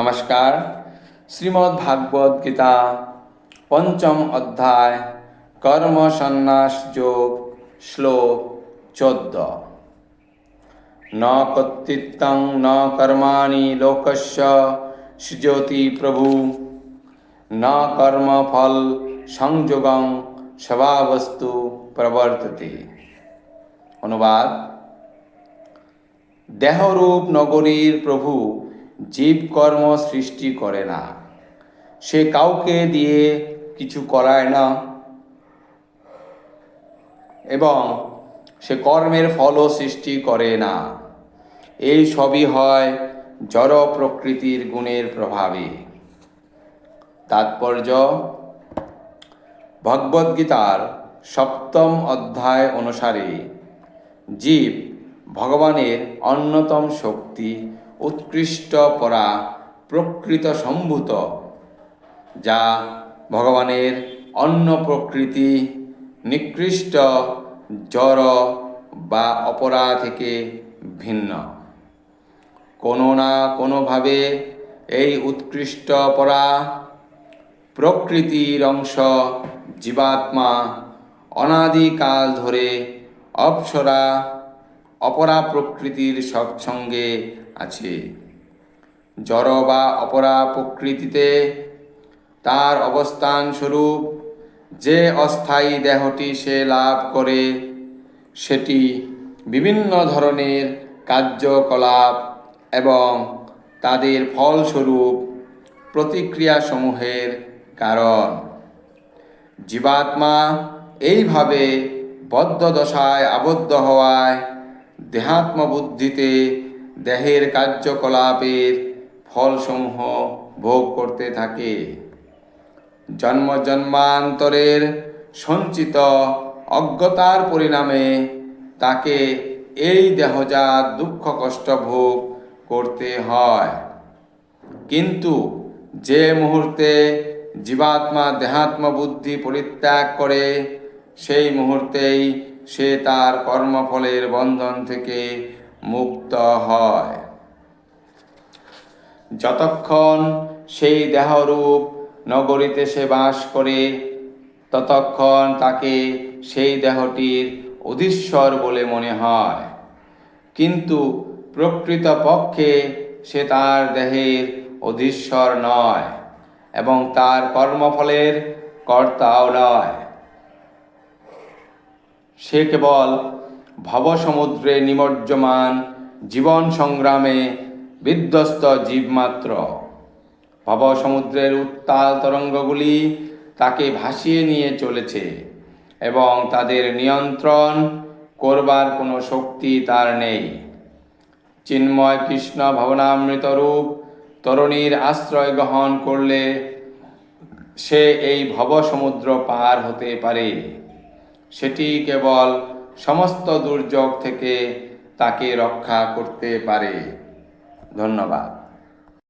নমস্কার। শ্রীমদ্ ভাগবত গীতা পঞ্চম অধ্যায় কর্ম সন্ন্যাস যোগ শ্লোক চোদ্দ। ন কর্তৃত্বং ন কর্মাণি লোকস্য সৃজতি প্রভু। ন কর্মফল সংযোগং স্বভাবস্তু প্রবর্ততে। অনুবাদ। দেহরূপ নগরীর প্রভু জীবকর্ম সৃষ্টি করে না। সে কাউকে দিয়ে কিছু করায় না। এবং সে কর্মের ফলও সৃষ্টি করে না। এই সবই হয় জড় প্রকৃতির গুণের প্রভাবে। তাৎপর্য ভগবদ্গীতার সপ্তম অধ্যায় অনুসারে জীব ভগবানের অন্যতম শক্তি উৎকৃষ্ট পরা প্রকৃত সম্ভূত, যা ভগবানের অন্য প্রকৃতি, নিকৃষ্ট জড় বা অপরা থেকে ভিন্ন। কোনো না কোনোভাবে এই উৎকৃষ্ট পরা প্রকৃতির অংশ জীবাত্মা অনাদিকাল ধরে অপসরা অপরা প্রকৃতির সৎসঙ্গে আছে। জড় বা অপরা প্রকৃতিতে তার অবস্থান স্বরূপ যে অস্থায়ী দেহটি সে লাভ করে, সেটি বিভিন্ন ধরনের কার্যকলাপ এবং তাদের ফলস্বরূপ প্রতিক্রিয়াসমূহের কারণ। জীবাত্মা এইভাবে বদ্ধ দশায় আবদ্ধ হওয়ায় দেহাত্মবুদ্ধিতে দেহের কার্যকলাপের ফলসমূহ ভোগ করতে থাকে। জন্ম জন্মান্তরের সঞ্চিত অজ্ঞতার পরিণামে তাকে এই দেহজাত দুঃখ কষ্ট ভোগ করতে হয়। কিন্তু যে মুহূর্তে জীবাত্মা দেহাত্ম বুদ্ধি পরিত্যাগ করে, সেই মুহূর্তেই সে তার কর্মফলের বন্ধন থেকে মুক্ত হয়। যতক্ষণ সেই দেহরূপ নগরীতে সে বাস করে, ততক্ষণ তাকে সেই দেহটির অধীশ্বর বলে মনে হয়। কিন্তু প্রকৃত পক্ষে সে তার দেহের অধীশ্বর নয় এবং তার কর্মফলের কর্তাও নয়। সে কেবল ভবসমুদ্রে নিমজ্জমান জীবন সংগ্রামে বিধ্বস্ত জীবমাত্র। ভবসমুদ্রের উত্তাল তরঙ্গগুলি তাকে ভাসিয়ে নিয়ে চলেছে এবং তাদের নিয়ন্ত্রণ করবার কোনো শক্তি তার নেই। চিন্ময় কৃষ্ণ ভবনামৃত রূপ তরুণীর আশ্রয় গ্রহণ করলে সে এই ভবসমুদ্র পার হতে পারে। সেটি কেবল সমস্ত দুর্যোগ থেকে তাকে রক্ষা করতে পারে। ধন্যবাদ।